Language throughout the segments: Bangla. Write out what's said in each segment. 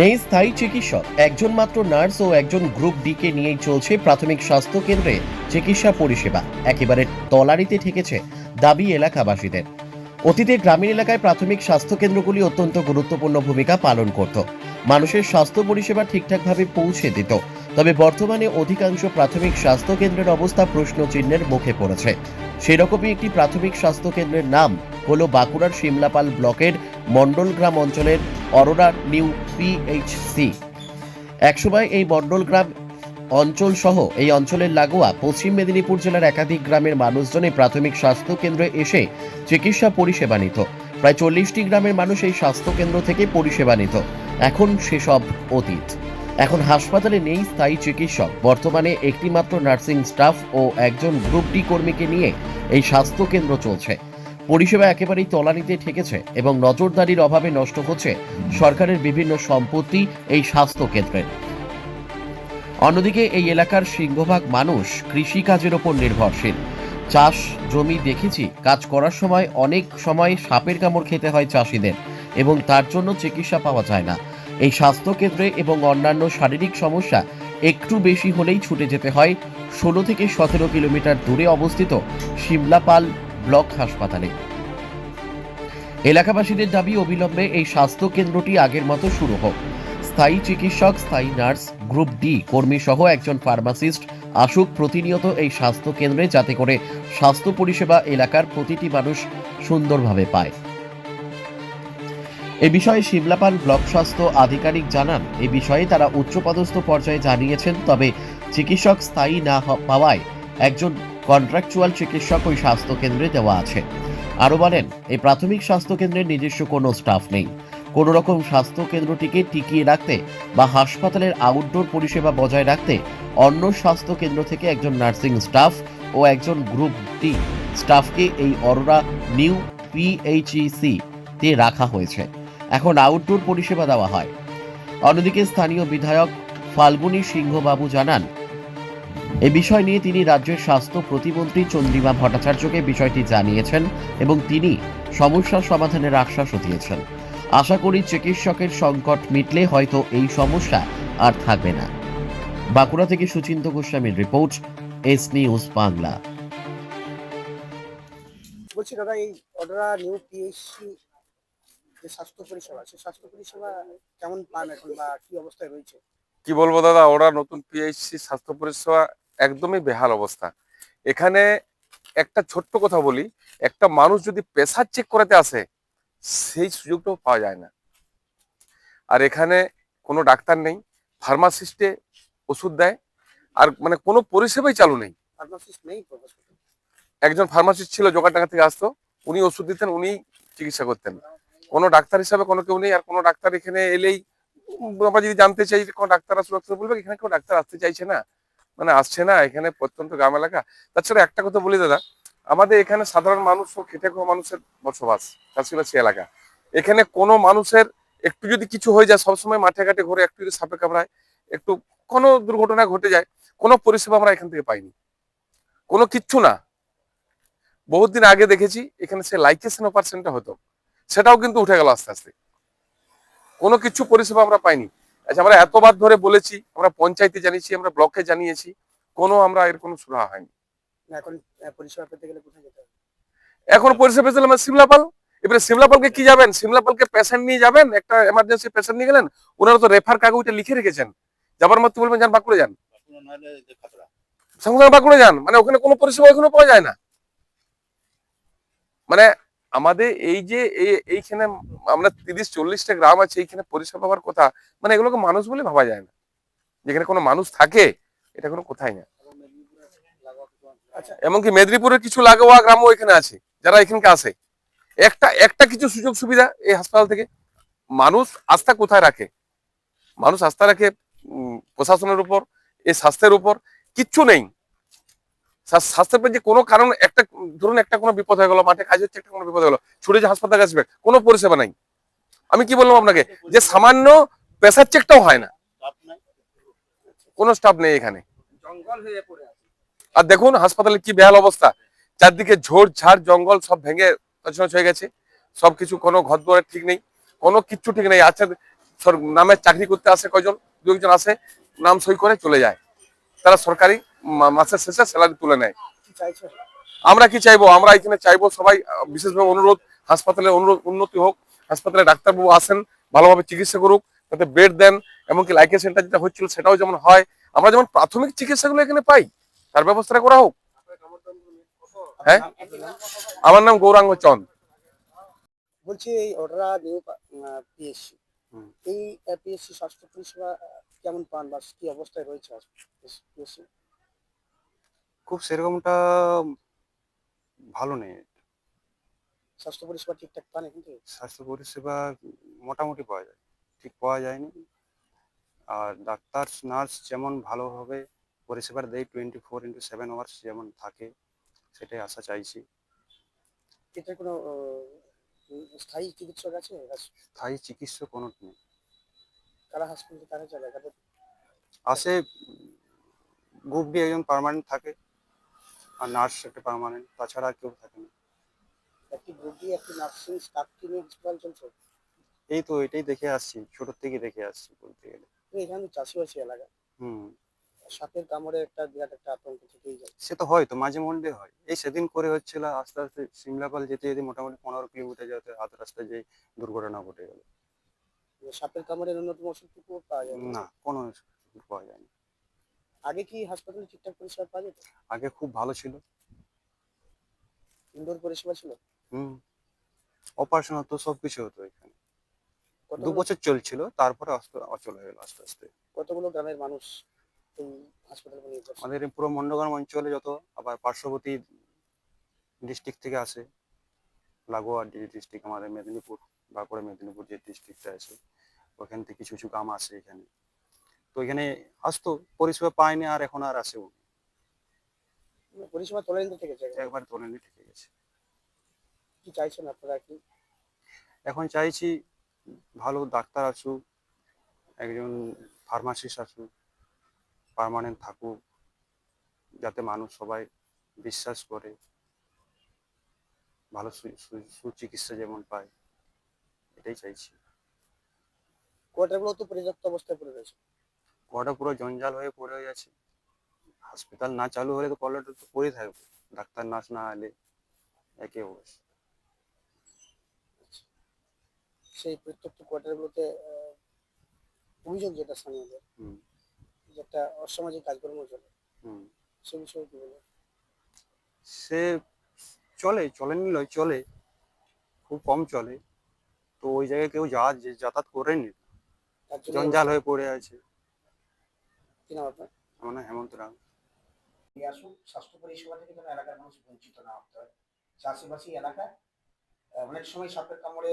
নেই স্থায়ী চিকিৎসক। একজন মাত্র নার্স ও একজন গ্রুপ ডি কে নিয়েই চলছে প্রাথমিক স্বাস্থ্য কেন্দ্রে চিকিৎসা পরিষেবা। একেবারে তলারিতে ঠেকেছে দাবি এলাকাবাসীদের। অতীতে গ্রামীণ এলাকায় প্রাথমিক স্বাস্থ্য কেন্দ্রগুলি অত্যন্ত গুরুত্বপূর্ণ ভূমিকা পালন করত। মানুষের স্বাস্থ্য পরিষেবা ঠিকঠাকভাবে পৌঁছে দিত। তবে বর্তমানে অধিকাংশ প্রাথমিক স্বাস্থ্য কেন্দ্রের অবস্থা প্রশ্ন চিহ্নের মুখে পড়েছে। সেরকমই একটি প্রাথমিক স্বাস্থ্য কেন্দ্রের নাম হল বাঁকুড়ার শিমলাপাল ব্লকের মণ্ডলগ্রাম অঞ্চলের অরোরা নিউ পিএইচসি একসময় এই মণ্ডলগ্রাম অঞ্চল সহ এই অঞ্চলের লাগোয়া পশ্চিম মেদিনীপুর জেলার একাধিক গ্রামের মানুষজন প্রাথমিক স্বাস্থ্য কেন্দ্রে এসে চিকিৎসা পরিষেবা নিত। প্রায় চল্লিশটি গ্রামের মানুষ এই স্বাস্থ্য কেন্দ্র থেকে পরিষেবা নিত। এখন সেসব অতীত। এখন হাসপাতালে নেই স্থায়ী চিকিৎসক। বর্তমানে একটি মাত্র নার্সিং স্টাফ ও একজন গ্রুপ ডি কর্মীকে নিয়ে এই স্বাস্থ্য কেন্দ্র চলছে। পরিষেবা একেবারেই তলানিতে ঠেকেছে এবং নজরদারির অভাবে নষ্ট হচ্ছে সরকারের বিভিন্ন সম্পত্তি এই স্বাস্থ্য কেন্দ্রের অন্যদিকে এই এলাকার সিংহভাগ মানুষ কৃষিকাজের ওপর নির্ভরশীল। চাষ জমি দেখেছি, কাজ করার সময় অনেক সময় সাপের কামড় খেতে হয় চাষিদের এবং তার জন্য চিকিৎসা পাওয়া যায় না। এই স্বাস্থ্য কেন্দ্রে এবং অন্যান্য শারীরিক সমস্যা একটু বেশি হলেই ছুটে যেতে হয়। ষোলো থেকে সতেরো কিলোমিটার দূরে অবস্থিত শিমলাপাল ব্লক হাসপাতালে। এলাকাবাসীদের দাবি, অবিলম্বে এই স্বাস্থ্য কেন্দ্রটি আগের মতো শুরু হোক। স্থায়ী চিকিৎসক, স্থায়ী নার্স, গ্রুপ ডি কর্মী সহ একজন ফার্মাসিস্ট আসুক প্রতিনিয়ত এই স্বাস্থ্য কেন্দ্রে যাতে করে স্বাস্থ্য পরিষেবা এলাকার প্রতিটি মানুষ সুন্দরভাবে পায়। এ বিষয়ে শিমলাপাল ব্লক স্বাস্থ্য আধিকারিক জানান, এ বিষয়ে তারা উচ্চপদস্থ পর্যায়ে জানিয়েছেন, তবে চিকিৎসক স্থায়ী না পাওয়ায় একজন কন্ট্রাকচুয়াল চিকিৎসক ওই স্বাস্থ্য কেন্দ্রে দেওয়া আছে। আরও বলেন, এই প্রাথমিক স্বাস্থ্য কেন্দ্রের নিজস্ব কোনো স্টাফ নেই। কোনো রকম স্বাস্থ্য কেন্দ্রটিকে টিকিয়ে রাখতে বা হাসপাতালের আউটডোর পরিষেবা বজায় রাখতে অন্য স্বাস্থ্য কেন্দ্র থেকে একজন নার্সিং স্টাফ ও একজন গ্রুপ ডি স্টাফকে এই অরোরা নিউ পিএইচইসি তে রাখা হয়েছে। এখন আউটডোর পরিষেবা দেওয়া হয়। অন্যদিকে স্থানীয় বিধায়ক ফাল্গুনী সিংহবাবু জানান এ বিষয় নিয়ে তিনি রাজ্যের স্বাস্থ্য প্রতিমন্ত্রী চন্দ্রিমা ভট্টাচার্যকে বিষয়টি জানিয়েছেন এবং তিনি সমস্যার সমাধানের আশ্বাসও দিয়েছেন। আশা করি চিকিৎসকের সংকট মিটলে হয়তো এই সমস্যা আর থাকবে না। বাঁকুড়া থেকে সুচিন্ত গোস্বামীর রিপোর্ট এস নিউজ বাংলা। বলছি দাদা এই অডরা নিউ পিএইচসি যে স্বাস্থ্য পরিষেবা সেই স্বাস্থ্য পরিষেবা কেমন পান এখন বা কি অবস্থায় রয়েছে? কি বলব দাদা ওরা নতুন পিএইচসি স্বাস্থ্য পরিষেবা একদমই বেহাল অবস্থা। এখানে একটা ছোট্ট কথা বলি একটা মানুষ যদি প্রেসার চেক করাতে আসে সেই সুযোগটাও পাওয়া যায় না। আর এখানে কোনো ডাক্তার নেই ফার্মাসিস্টে ওষুধ দেয় আর মানে কোনো পরিষেবাই চালু নেই? একজন ফার্মাসিস্ট ছিল জোগাড় থেকে আসতো উনি ওষুধ দিতেন উনি চিকিৎসা করতেন। কোনো ডাক্তার হিসাবে কোনো কেউ নেই আর কোনো ডাক্তার এখানে এলেই আমরা যদি জানতে চাই কোনো ডাক্তার আসলে বলবে এখানে কোনো ডাক্তার আসতে চাইছে না। মানে আসছে না, এখানে প্রত্যন্ত গ্রাম এলাকা। তাছাড়া একটা কথা বলি দাদা, আমাদের এখানে সাধারণ মানুষ ও খেটে খাওয়া মানুষের বসবাস চাষিবাসী এলাকা। এখানে কোনো মানুষের একটু যদি কিছু হয়ে যায়, সবসময় মাঠে ঘাটে ঘুরে একটু যদি সাপে কামড়ায়, একটু কোনো দুর্ঘটনা ঘটে যায়, কোনো পরিষেবা আমরা এখান থেকে পাইনি। কোনো কিচ্ছু না। বহুত দিন আগে দেখেছি, এখানে সে লাইকেশন অপারেশনটা হতো। সেটাও কিন্তু উঠে গেল আস্তে আস্তে। কোনো কিছু পরিষেবা আমরা পাইনি। আচ্ছা আমরা এতবার ধরে বলেছি আমরা পঞ্চায়েতে জানিয়েছি আমরা ব্লকে জানিয়েছি কোনো আমরা এর কোনো সুরাহা হয়নি। এখন পরিষেবা পেতে গেলে কোথায় যেতে হবে? এখন পরিষেবা পেয়েছিলাম সিমলাপাল এবারে সিমলাপালকে কি যাবেন? সিমলাপালকে পেশেন্ট নিয়ে যাবেন? একটা এমার্জেন্সি পেশেন্ট নিয়ে গেলেন? ওনারা তো রেফার কাগজটা লিখে রেখেছেন। যাবার মধ্যে বলবেন? যান বাঁকুড়ে যান। সঙ্গে সঙ্গে বাঁকুড়ে যান। মানে ওখানে কোনো পরিষেবা এখনও পাওয়া যায় না। মানে আমাদের এই যে এই- এইখানে আমরা তিরিশ চল্লিশটা গ্রাম আছে এইখানে পরিষেবা পাওয়ার কথা মানে এগুলোকে মানুষ বলে ভাবা যায় না। যেখানে কোনো মানুষ থাকে এটা কোনো কোথায় না। আচ্ছা। এমনকি মেদিনীপুরের কিছু লাগোয়া গ্রামও এখানে আছে যারা এখানকে আসে। একটা একটা কিছু সুযোগ সুবিধা এই হাসপাতাল থেকে। মানুষ আস্থা কোথায় রাখে? মানুষ আস্থা রাখে প্রশাসনের উপর এই স্বাস্থ্যের উপর। কিচ্ছু নেই। স্বাস্থ্যের যে কোনো কারণ একটা ধরুন একটা কোনো বিপদ হয়ে গেলো মাঠে কাজ হচ্ছে একটা কোনো বিপদ হয়ে গেলো ছুটে যে হাসপাতালে আসবে কোনো পরিষেবা নাই। আমি কি বললাম আপনাকে? যে সামান্য প্রেসার চেকটাও হয় না। কোনো স্টাফ নেই এখানে। আছে। আর দেখুন হাসপাতালে কি বেহাল অবস্থা। চারদিকে ঝোড় ঝাড় জঙ্গল সব ভেঙে তছনছ হয়ে গেছে। সবকিছু কোনো ঘর দুয়ারের ঠিক নেই। কোনো কিচ্ছু ঠিক নেই। আচ্ছা সর- নামে চাকরি করতে আসে কয়জন? দু একজন আসে নাম সই করে চলে যায়। তারা সরকারি মাসের শেষে স্যালারি তুলে নেয়। আমরা কি চাইব? আমরা এখানে চাইব সবাই বিশেষভাবে অনুরোধ হাসপাতালে অনুরোধ উন্নতি হোক। হাসপাতালে ডাক্তারবাবু আসেন ভালোভাবে চিকিৎসা করুক তাতে বেড দেন এমনকি লাইকের সেন্টার যেটা হচ্ছিল সেটাও যেমন হয়। আমরা যেমন প্রাথমিক চিকিৎসাগুলো এখানে পাই তার ব্যবস্থা করা হোক। হ্যাঁ? আমার নাম গৌরাঙ্গ চন্দ। বলছি এই অর্ডারা নিউ পিএসসি এই পিএসসি স্বাস্থ্য পরিষেবা কেমন পান বা কি অবস্থায় রয়েছে? পিএসসি খুব সেরকমটা ভালো নেই। স্বাস্থ্য পরিষেবা ঠিকঠাক পান এখান থেকে স্বাস্থ্য পরিষেবা মোটামুটি পাওয়া যায়। ঠিক পাওয়া যায়নি। আর ডাক্তার নার্স যেমন ভালোভাবে পরিষেবা দেয় twenty four into seven hours যেমন থাকে সেটাই আশা চাইছি। এটা কোনো স্থায়ী চিকিৎসক আছে? স্থায়ী চিকিৎসা কোনো নেই। কারা হাসপাতালে কারা কাদের? আসে গ্রুপ ডি একজন পার্মানেন্ট থাকে। আর নার্স একটা পার্মানেন্ট তাছাড়া আর কেউ থাকে না। একটি গ্রুপ একটি নার্সিং স্টাফকে নিয়ে হসপিটাল চলছে? এই তো এটাই দেখে আসছি ছোট থেকে দেখে আসছি বলতে গেলে। এখানে চাষিবাসী এলাকা। হুম। সাপের কামড়ে একটা বিরাট একটা আতঙ্ক থেকেই যায়। সে তো হয় তো মাঝে মধ্যে হয়। এই সেদিন করে হচ্ছিল আস্তে আস্তে সিমলাপাল যেতে যেতে মোটামুটি পনেরো কিলোমিটার যেতে হাত রাস্তায় যে দুর্ঘটনা ঘটে গেল। সাপের কামড়ের অন্যতম ওষুধটুকু পাওয়া যায়? না। না কোনো ওষুধ পাওয়া যায়নি। আগে কি হাসপাতালে ঠিকঠাক পরিষেবা পাওয়া যেত? আগে খুব ভালো ছিল। ইনডোর পরিষেবা ছিল? হুম। অপারেশন হতো সবকিছু হতো এখানে। দু বছর চলছিল তারপরে অচল হয়ে গেল আস্তে আস্তে। কতগুলো গ্রামের মানুষ এই হাসপাতালে আমাদের পুরো মন্ডগ্রাম অঞ্চলে যত আবার পার্শ্ববর্তী ডিস্ট্রিক্ট থেকে আসে লাগোয়া ডিস্ট্রিক্ট আমাদের মেদিনীপুর বাঁকুড়া মেদিনীপুর যে ডিস্ট্রিক্টটা আছে ওখান থেকে কিছু কিছু গ্রাম আসে এখানে। তো এখানে আসতো পরিষেবা পায়নি আর এখন আর আসেও পরিষেবা তোলেন থেকে যায় একবার তোলেনি ঠিক গেছে। কি চাইছেন আপনারা কি? এখন চাইছি ভালো ডাক্তার আসুক একজন ফার্মাসিস্ট আসুক পার্মানেন্ট থাকুক যাতে মানুষ সবাই বিশ্বাস করে ভালো সু- সু- সুচিকিৎসা যেমন পায় এটাই চাইছি। কোয়ার্টারগুলো তো পর্যাপ্ত অবস্থায় পড়ে রয়েছে। কটা পুরো জঞ্জাল হয়ে পড়ে গেছে হাসপাতাল না চালু হলে তো কলেটা তো পড়ে থাকবে। ডাক্তার নার্স না এলে একে অবস্থা। সেই প্রত্যেকটা কোয়ার্টারগুলোতে অভিযোগ যেটা স্থানীয়দের হুম। যে একটা অসামাজিক কাজকর্ম চলে। হুম। সে বিষয়ে কি বলবেন সে চলে চলেনি লয় চলে। খুব কম চলে। তো ওই জায়গায় কেউ যা যে যাতায়াত করেনি। জঞ্জাল হয়ে পড়ে আছে। কি নাম আপনার? আমার নাম হেমন্ত রাম। আসুন স্বাস্থ্য পরিষেবা থেকে যেন এলাকার মানুষ বঞ্চিত না হতে হয়। চাষিবাসী আহ, অনেক সময় সাপের কামড়ে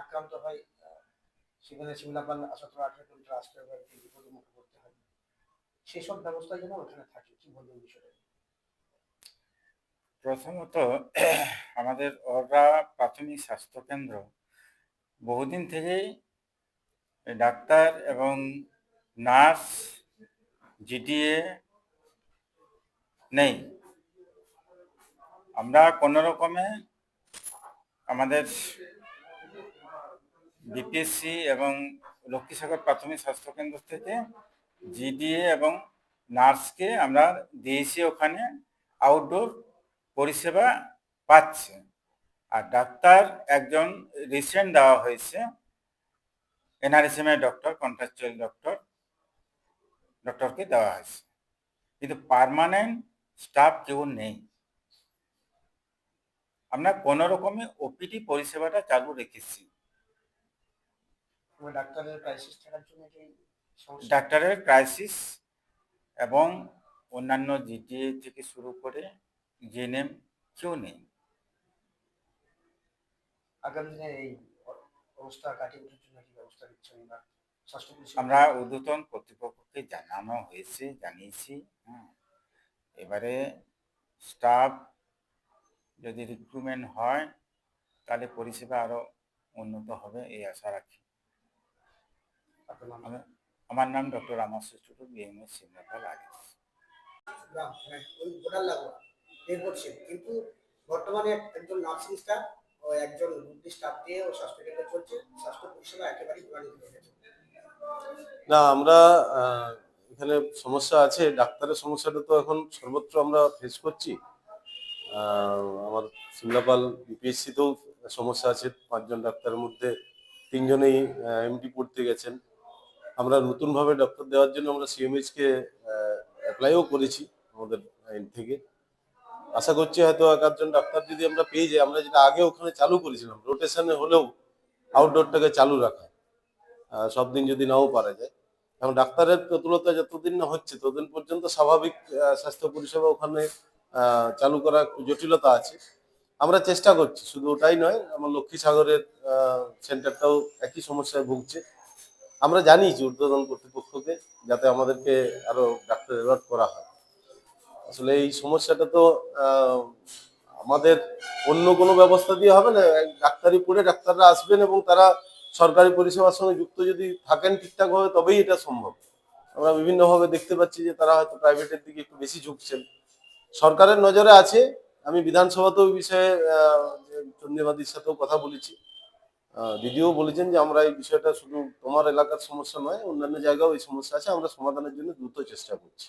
আক্রান্ত হয় সেখানে সিমলাপাল সতেরো আঠারো কিলোমিটার আসতে হবে মুখে পড়তে হয়। সেসব ব্যবস্থা যেন ওখানে থাকে কি বলবেন বিষয়টা? প্রথমত আমাদের ওরা প্রাথমিক স্বাস্থ্য কেন্দ্র বহুদিন থেকেই ডাক্তার এবং নার্স জিটিএ নেই। আমরা কোনো রকমে আমাদের বিপিএসসি এবং লক্ষ্মীসাগর প্রাথমিক স্বাস্থ্য কেন্দ্র থেকে জিডিএ এবং নার্সকে আমরা দিয়েছি ওখানে আউটডোর পরিষেবা পাচ্ছে। আর ডাক্তার একজন রিসেন্ট দেওয়া হয়েছে এনআরএসএম এর ডক্টর কন্ট্রাকচুয়াল ডক্টর ডক্টরকে দেওয়া হয়েছে। কিন্তু পার্মানেন্ট স্টাফ কেউ নেই। আমরা কোনো রকমে ওপিডি পরিষেবাটা চালু রেখেছি। ডাক্তারের ক্রাইসিস এবং অন্যান্য জিটিএ থেকে শুরু করে জিএনএম কেউ নেই। আগামী দিনে এই অবস্থা কাটিয়ে ওঠার জন্য কি ব্যবস্থা নিচ্ছেন আমরা ঊর্ধ্বতন কর্তৃপক্ষকে জানানো হয়েছে জানিয়েছি হ্যাঁ এবারে স্টাফ যদি রিক্রুটমেন্ট হয় তাহলে পরিষেবা আরও উন্নত হবে এই আশা রাখি। আমার নাম ডক্টর রামাশ্রী টুটু বিএমএস গ্রাম মানে করছে কিন্তু বর্তমানে একজন নার্সিং স্টাফ ও একজন স্টাফ দিয়ে ও স্বাস্থ্য কেন্দ্র চলছে। স্বাস্থ্য পরিষেবা একেবারেই প্রণালী হয়ে গেছে। না, আমরা এখানে সমস্যা আছে, ডাক্তারের সমস্যাটা তো এখন সর্বত্র আমরা ফেস করছি। আমার সিমলাপাল বিপিএসসিতেও সমস্যা আছে, পাঁচজন ডাক্তারের মধ্যে তিনজনেই এমডি পড়তে গেছেন। আমরা নতুনভাবে ডক্টর দেওয়ার জন্য আমরা সিএমএইচ কে অ্যাপ্লাইও করেছি আমাদের এন্ড থেকে। আশা করছি হয়তো এক আধজন ডাক্তার যদি আমরা পেয়ে যাই, আমরা যেটা আগে ওখানে চালু করেছিলাম রোটেশনে হলেও আউটডোরটাকে চালু রাখা। সব দিন যদি নাও পারা যায়। এবং ডাক্তারের প্রতুলতা যতদিন না হচ্ছে, ততদিন পর্যন্ত স্বাভাবিক স্বাস্থ্য পরিষেবা ওখানে চালু করা জটিলতা আছে। আমরা চেষ্টা করছি, শুধু ওটাই নয়, আমার লক্ষ্মী সাগরের সেন্টারটাও একই সমস্যায় ভুগছে। আমরা জানিয়েছি ঊর্ধ্বতন কর্তৃপক্ষকে যাতে আমাদেরকে আরও ডাক্তার অ্যালট করা হয়। আসলে এই সমস্যাটা তো আমাদের অন্য কোনো ব্যবস্থা দিয়ে হবে না। ডাক্তারি পড়ে ডাক্তাররা আসবেন এবং তারা সরকারি পরিষেবার সঙ্গে যুক্ত যদি থাকেন ঠিকঠাক ভাবে তবেই এটা সম্ভব। আমরা বিভিন্নভাবে দেখতে পাচ্ছি যে তারা হয়তো প্রাইভেটের দিকে একটু বেশি ঝুঁকছেন। সরকারের নজরে আছে, আমি বিধানসভাতেও বিষয়ে চন্দ্রিমাদির সাথেও কথা বলেছি। দিদিও বলেছেন যে আমরা এই বিষয়টা শুধু তোমার এলাকার সমস্যা নয়, অন্যান্য জায়গাও এই সমস্যা আছে, আমরা সমাধানের জন্য দ্রুত চেষ্টা করছি।